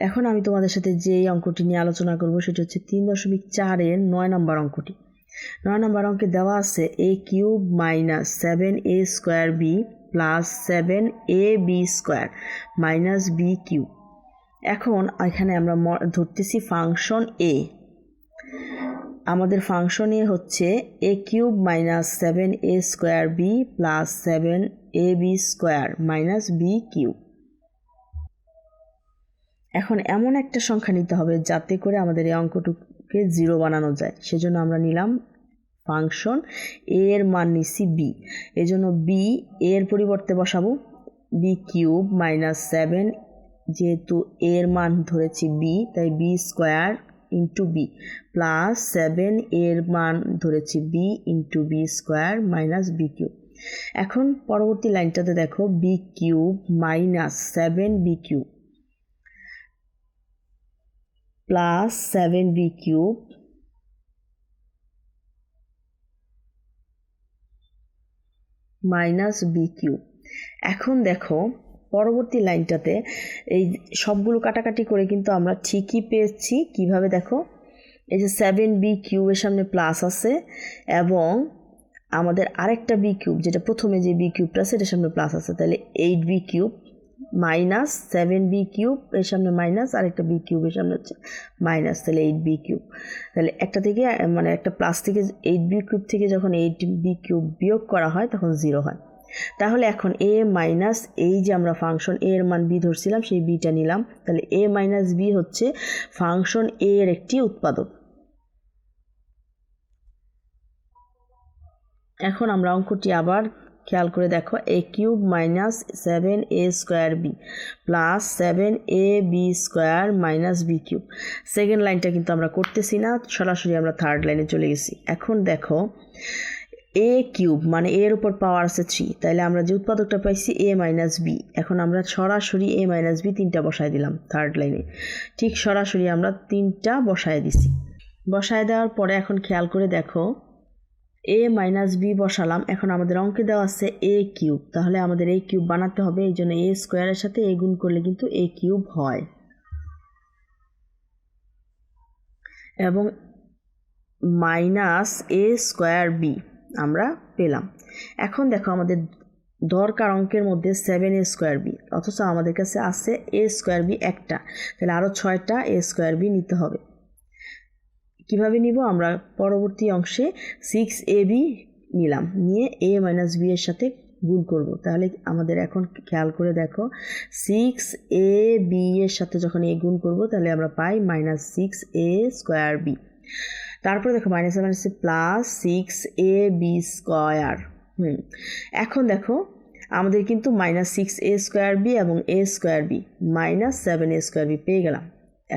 এখন আমি তোমাদের সাথে যে অঙ্কটি নিয়ে আলোচনা করব, সেটা হচ্ছে তিন দশমিক চারের নয় নম্বর অঙ্কটি। নয় নম্বর অঙ্কে দেওয়া আছে A cube minus seven A square B plus seven A B square minus B cube. এখন এখানে আমরা ধরতেছি ফাংশন এ আমাদের ফাংশন এ হচ্ছে A cube minus seven A square B plus seven A B square minus B cube. এখন এমন একটা সংখ্যা নিতে হবে যাতে করে আমাদের এই অঙ্কটুকুকে জিরো বানানো যায়। সেজন্য আমরা নিলাম ফাংশন এর মান নিচ্ছি বি এই জন্য বি এর পরিবর্তে বসাবো। বি কিউব মাইনাস সেভেন যেহেতু এর মান ধরেছি বি তাই B square into B plus seven এর মান ধরেছি B into B square minus B cube এখন পরবর্তী লাইনটাতে দেখো B cube minus seven B cube seven B cube minus B cube এখন দেখো, পরবর্তী লাইনটাতে এই সবগুলো কাটাকাটি করে কিন্তু আমরা ঠিকই পেয়েছি। কীভাবে দেখো? এই যে সেভেন বি কিউবের সামনে প্লাস আছে এবং আমাদের আরেকটা বি কিউব যেটা প্রথমে যে বি কিউবটা এটার সামনে প্লাস আছে। তাহলে eight B cube minus seven B cube এর সামনে মাইনাস আরেকটা বি কিউবের সামনে হচ্ছে মাইনাস, তাহলে এইট বি কিউব। তাহলে একটা থেকে মানে একটা প্লাস থেকে এইট বি কিউব থেকে যখন এইট বি কিউব বিয়োগ করা হয়, তখন জিরো হয়। তাহলে এখন এ মাইনাস এই যে আমরা ফাংশন এ এর মান বি ধরছিলাম, সেই বিটা নিলাম। তাহলে এ মাইনাস বি হচ্ছে ফাংশন এ এর একটি উৎপাদক। এখন আমরা অঙ্কটি আবার খেয়াল করে দেখো A cube minus seven A square B plus seven A B square minus B cube second লাইনটা কিন্তু আমরা করতেছি না, সরাসরি আমরা থার্ড লাইনে চলে গেছি। এখন দেখো এ কিউব মানে এর উপর পাওয়ার আছে থ্রি তাহলে আমরা যে উৎপাদকটা পাইছি এ মাইনাস বি এখন আমরা সরাসরি এ মাইনাস বি তিনটা বসায় দিলাম থার্ড লাইনে ঠিক সরাসরি আমরা তিনটা বসায় দিছি। বসায় দেওয়ার পরে এখন খেয়াল করে দেখো এ মাইনাস বি বসালাম। এখন আমাদের অঙ্কে দেওয়া আছে এ কিউব তাহলে আমাদের এ কিউব বানাতে হবে। এই জন্য এ স্কোয়ারের সাথে এ গুণ করলে কিন্তু এ কিউব হয়। এবং মাইনাস এ স্কোয়ার বি আমরা পেলাম। এখন দেখো আমাদের দরকার অঙ্কের মধ্যে সেভেন এ স্কোয়ার বি অথচ আমাদের কাছে আছে এ স্কোয়ার বি একটা। তাহলে আরও ছয়টা এ স্কোয়ার বি নিতে হবে। কীভাবে নিব? আমরা পরবর্তী অংশে সিক্স এ বি নিলাম। নিয়ে এ মাইনাস বি এর সাথে গুণ করব। তাহলে আমাদের এখন খেয়াল করে দেখো সিক্স এ বি এর সাথে যখন এ গুণ করব, তাহলে আমরা পাই minus six A square B তারপরে দেখো মাইনাস মাইনাসে plus six A B square হুম। এখন দেখো, আমাদের কিন্তু minus six A square B এবং A square B minus seven A square B পেয়ে গেলাম।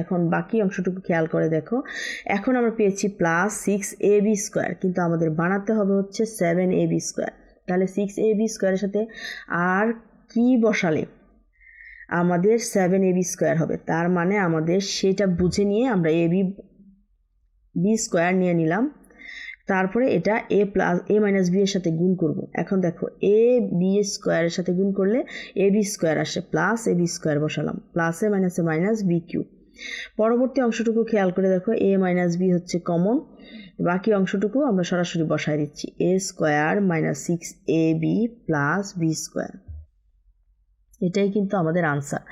এখন বাকি অংশটুকু খেয়াল করে দেখো। এখন আমরা পেয়েছি plus six A B square কিন্তু আমাদের বানাতে হবে হচ্ছে সেভেন এ বি স্কোয়ার তাহলে সিক্স এ বি স্কোয়ারের সাথে আর কি বসালে? আমাদের সেভেন এ বি স্কোয়ার হবে। তার মানে আমাদের সেটা বুঝে নিয়ে আমরা এ বি বি স্কোয়ার নিয়ে নিলাম। তারপরে এটা A plus A minus B এর সাথে গুণ করব। এখন দেখো এ বি স্কোয়ারের সাথে গুণ করলে এ বি স্কোয়ার আসে প্লাস এ বি স্কোয়ার বসালাম প্লাসে মাইনাসে মাইনাস বি কিউ পরবর্তী অংশটুকু খেয়াল করে দেখো এ মাইনাস বি হচ্ছে কমন বাকি অংশটুকু আমরা সরাসরি বসায় দিচ্ছি। A square minus six A B plus B square এটাই কিন্তু আমাদের আনসার